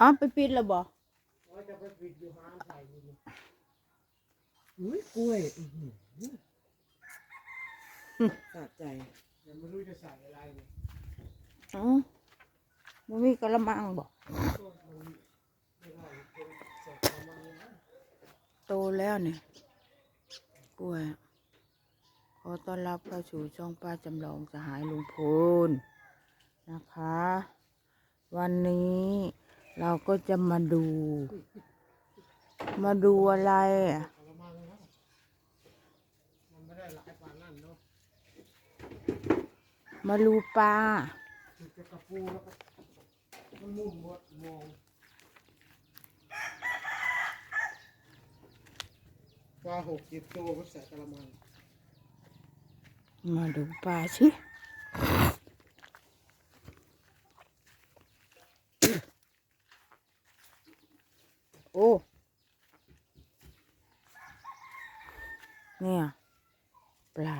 อ๋อไปปิดแล้วบ่ว่าจะไปปิดอยู่ห้างใส่อยู่นี่อุ้ยกล้วยอื้อหือสะใจยังไม่รู้จะใส่อะไรเนี่ยอ๋อมันมีกระมังบ่ก็มันไม่ได้เป็นใส่ประมาณนี้นะโตแล้วนี่กล้วยขอต้อนรับเข้าสู่ช่องป้าจำลองสหายลุงพลนะคะ วันนี้ เราก็จะมาดู มาดูอะไรอะกระมังนะมันไม่ได้หลายปานนั่นเนาะมาดูปลาจุดจะกระปูแล้วก็มันมุ่นหมดมองปลาหกสิบตัวก็ใส่กระมังมาดูปลาสิ โอ้เนี่ยปลา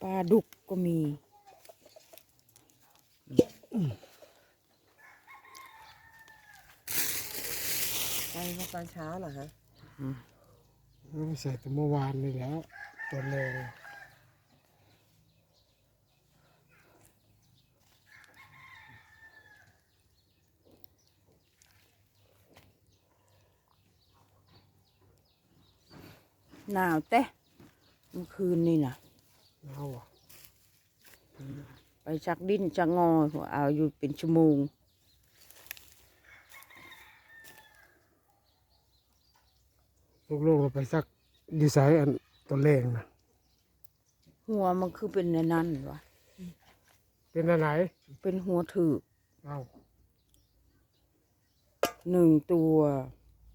ปลาดุกก็มีไปมาตอนเช้าเหรอฮะ อืมไม่ใส่แต่เมื่อวานนี่แล้วตัวแรง หนาวแต่เมื่อคืนนี่นะเอาอะไปชักดิ้นชักงอเอาอยู่เป็นชั่วโมงลูกๆเราไปสักดีไซน์อันตัวแรงนะหัวมันคือเป็นอันนั่นวะเป็นอันไหนเป็นหัวถือกเอาหนึ่งตัว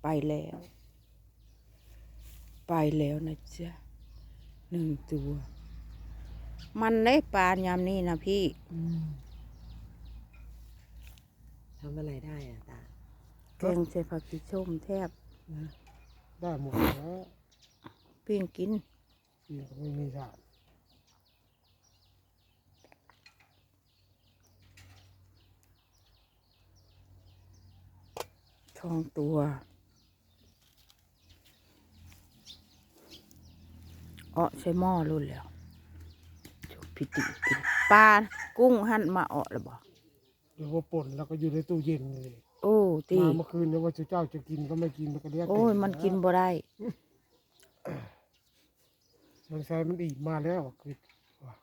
ไปแล้ว ไปแล้วนะจ๊ะหนึ่งตัว มันได้ปลายามนี้นะพี่ทำอะไรได้อะตาแกงใส่ผักชีส้มแทบได้หมดแล้วเพียงกินกินก็ไม่มีสารทองตัว เอะใส่หม้อรุ่นแล้วจุกพิติกินปลากุ้งหั่นมาเอะแล้วบอกเดี๋ยวว่าป่นแล้วก็อยู่ในตู้เย็นเลยโอ้ตีมาเมื่อคืนเนี่ยว่าเจ้าจะกินก็ไม่กินมันก็เรียกโอ้ยมันกินบ่ได้สงสัยมันอีกมาแล้วคือว่า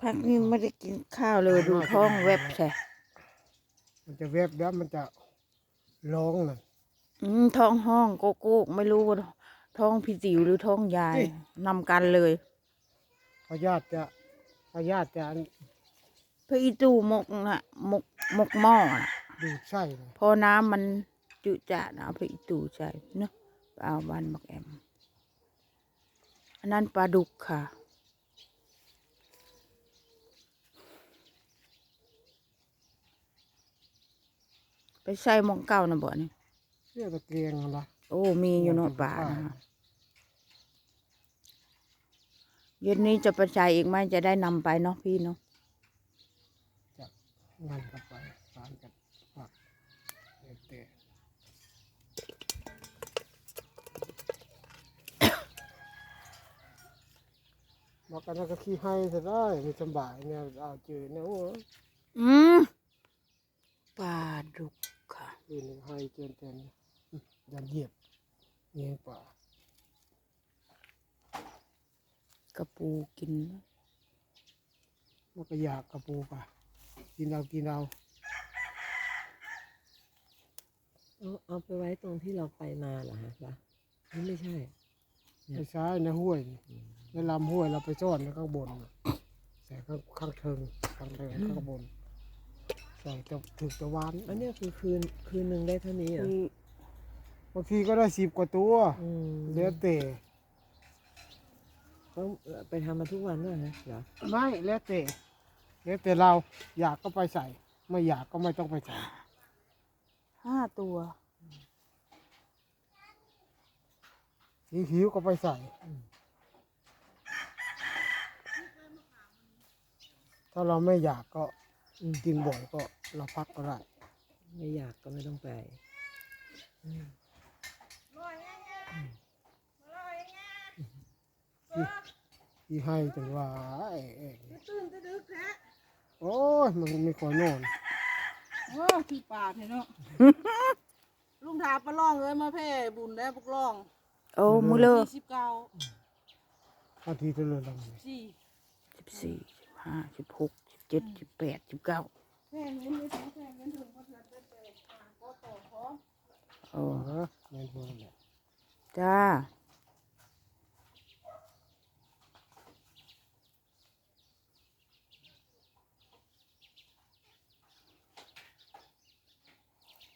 พักนี้ไม่ได้กินข้าวเลยดูท้องแวบใช่มันจะแวบแล้วมันจะร้องน่ะอืมท้องห้องโกโก้ไม่รู้ว่า ท้องพี่จิ๋วหรือท้องยายเอ้ยนำกันเลยพญาติจะพญาติจะพระอีตูหมกน่ะหมกหมกหม้อน่ะดูดไส้เลยพอน้ำมันจุจะนะเอาพระอีตูใช่เนาะไปเอาบ้านบักแอม อันนั้นปลาดุกค่ะ ไปใส่หมองเก่านะบ่นี่เรียกตะเกียงเหรอโอ้มีอยู่เนาะป่านะคะ เย็นนี้จะไปใช้อีกไหมจะได้นำไปเนาะพี่เนาะงานกันไปสารกันปักเตะบอกกันว่าก็ขี้ให้จะได้ไม่สบายเนี่ยเอาเจอเนี่ยโอ้ยอืมปลาดุกค่ะคืนหนึ่งให้เจนเจนยันเหยียบเงี้ยป่า กระปูกินนะมันก็อยากกระปูป่ะกินเอากินเอาเอาเอาไปไว้ตรงที่เราไปมาเหรอฮะปะนี่ไม่ใช่ ไปซ้ายในห้วยนี่ในลำห้วยเราไปซ่อนในข้างบนน่ะใส่ข้างข้างเทิงข้างเทิงข้างบนใส่จะถึกตะวันอันเนี้ยคือคืนคืนหนึ่งได้เท่านี้เหรอคือบางทีก็ได้สิบกว่าตัวอืม เหลือแต่ ต้องไปทำมาทุกวันด้วยฮะเหรอไม่แล้วแต่แล้วแต่เราอยากก็ไปใส่ ไม่อยากก็ไม่ต้องไปใส่ห้าตัวหิวๆก็ไปใส่ ถ้าเราไม่อยากก็อืมกินบ่อยก็เราพักก็ได้ ไม่อยากก็ไม่ต้องไปอืม ที่ให้แต่ว่าไอ้เองโอ้ยมันไม่ค่อยนอนโอ้คือป่าเถอะเนาะลุงทาปลาล่องเลยมาแพ่บุญได้พวกล่องโอ้มือเลอสี่สิบเก้าอาทิตย์ละลำสี่สิบสี่สิบห้าสิบหกสิบเจ็ดสิบแปดสิบเก้าแพ่เงินไม่ถึงแพ่เงินถึงก็เถิดได้แต่อ่าก็ต่อพร้อมโอ้เออแม่นบ่แหละจ้า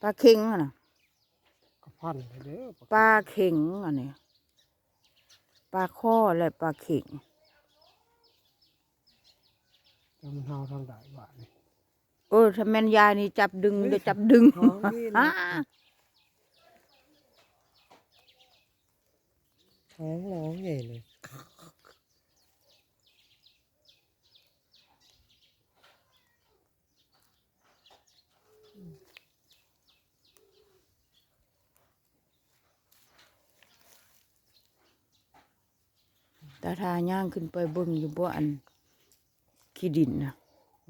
ปลาเข็งอะนะก็พันไปเด้อปลาเข็งอันนี้ปลาข้อและปลาเข็งจะมันเฮาทางใดว่านี่เออถ้าแม่นยายนี่จับดึงเดี๋ยวจับดึงท้องนี่อ่านะท้องร้องใหญ่เลย ตาทาย่างขึ้นไปเบิ่งอยู่บ่อันขี้ดินนะ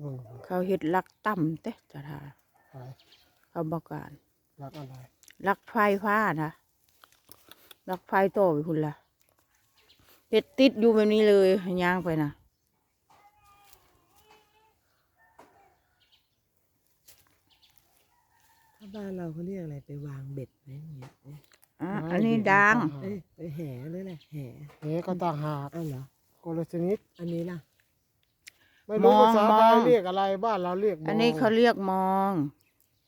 เบิ่งเขาเฮ็ดลักต่ำเต้ตาทาไปเขาบอกการรักอะไรลักไฟฟ้านะลักไฟต่อไปคุณละเฮ็ดติดอยู่แบบนี้เลยย่างไปนะถ้าบ้านเราเขาเรียกอะไรไปวางเบ็ดไหมอย่างเงี้ยเอ๊ะอะอันนี้ดัง เอ้ยไปแห่นั่นแหละแห่เฮ้ก็ต่างหากอ้าวเหรอคนละชนิด อันนี้ล่ะไม่รู้มองภาษาไทยมอง เรียกอะไรบ้านเราเรียกมงอันนี้เขาเรียกมอง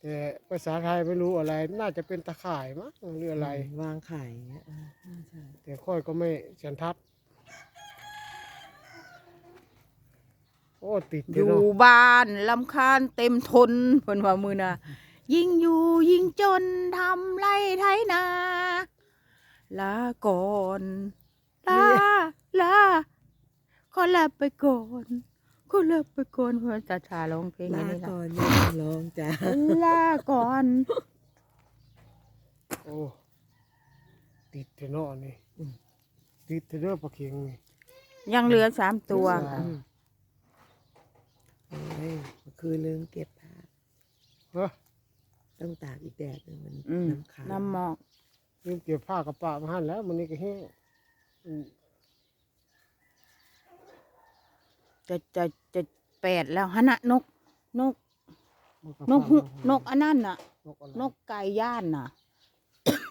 แต่ภาษาไทยไม่รู้อะไร น่าจะเป็นตะข่ายมั้งหรืออะไร วางไข่อย่างเงี้ยอ่าน่าใช่แต่ค่อยก็ไม่เสียนทัด โอ้ติดออยู่ยู่เนาะบ้านลำคาญเต็มทนเพิ่นว่ามือนะ ยิ่งอยู่ยิ่งจนทำไรไถนาลาก่อนลาลาขอลาไปก่อนขอลาไปก่อนเพื่อจะชาร้องเพลงลานี้ก่ละอนอย่าร้องจ้าลาก่อนโอ้ติดเทเนาะนี่ติดเทเนาะปลาเค็งนี่ยังเหลือสามตัวเหลือสามโอ้ยเมื่อคืนลืมเก็บผ้าเฮ้ย ต้องตากอีกแดดหนึงมันอืมน้ำค้างน้ำหมอก ลืมเก็บผ้ากระปะมาหันแล้วมันนี่ก็แห้งอืมจะจะจะแปดแล้วฮะนะนก นก มันก็นกหุฟังนกอันนั้นน่ะ นกอะไรนกไก่ย่านน่ะ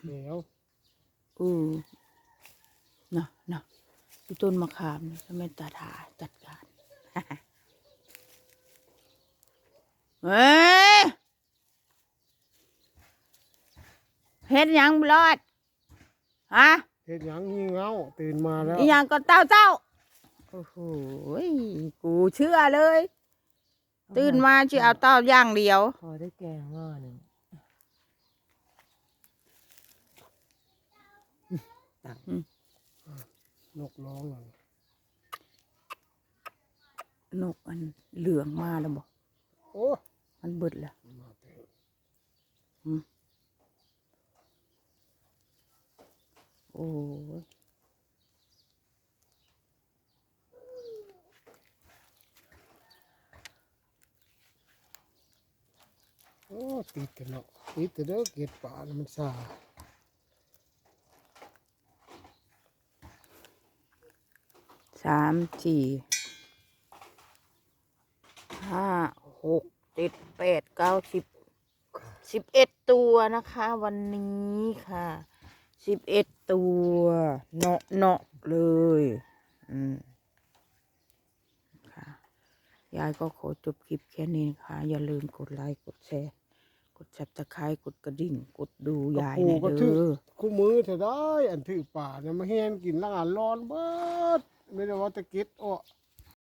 เดี๋ยวอือนะนะที่ต้นมะขามนี่ทำไมตาถาจัดการเฮ้ย เฮ็ดหยังบลอดฮะเห็นยังงี่เงาตื่นมาแล้วอีหยังก็เต้าเต้าโอ้โหยกูเชื่อเลย ตื่นมาจะเอาเต้าอย่างเดียว พอได้แกงหม้อหนึ่งตักนกร้องเลยนกอันเหลืองมาแล้วบอกโอ้มันเบิดแล้วมาเถอะโอ้ยโอ้ติดเถอะเนาะติดเถอะเด้อเกล็ดป่าน่ะมันซาสามสี่ห้าหกเจ็ดแปดเก้าสิบสิบเอ็ดตัวนะคะ วันนี้ค่ะสิบเอ็ด ตัวเนาะเนาะเลย อืมค่ะ ยายก็ขอจบคลิปแค่นี้นะคะ อย่าลืมกดไลค์กดแชร์ กดจับตะไคร้กดกระดิ่ง กดดูยายหน่อยก็ถืเด้อคู่มือเถอะได้ อันถือป่าเนี่ยมาเฮียนกินละงานร้อนเบิดไม่ได้ว่าแตะเก็ดอ้อ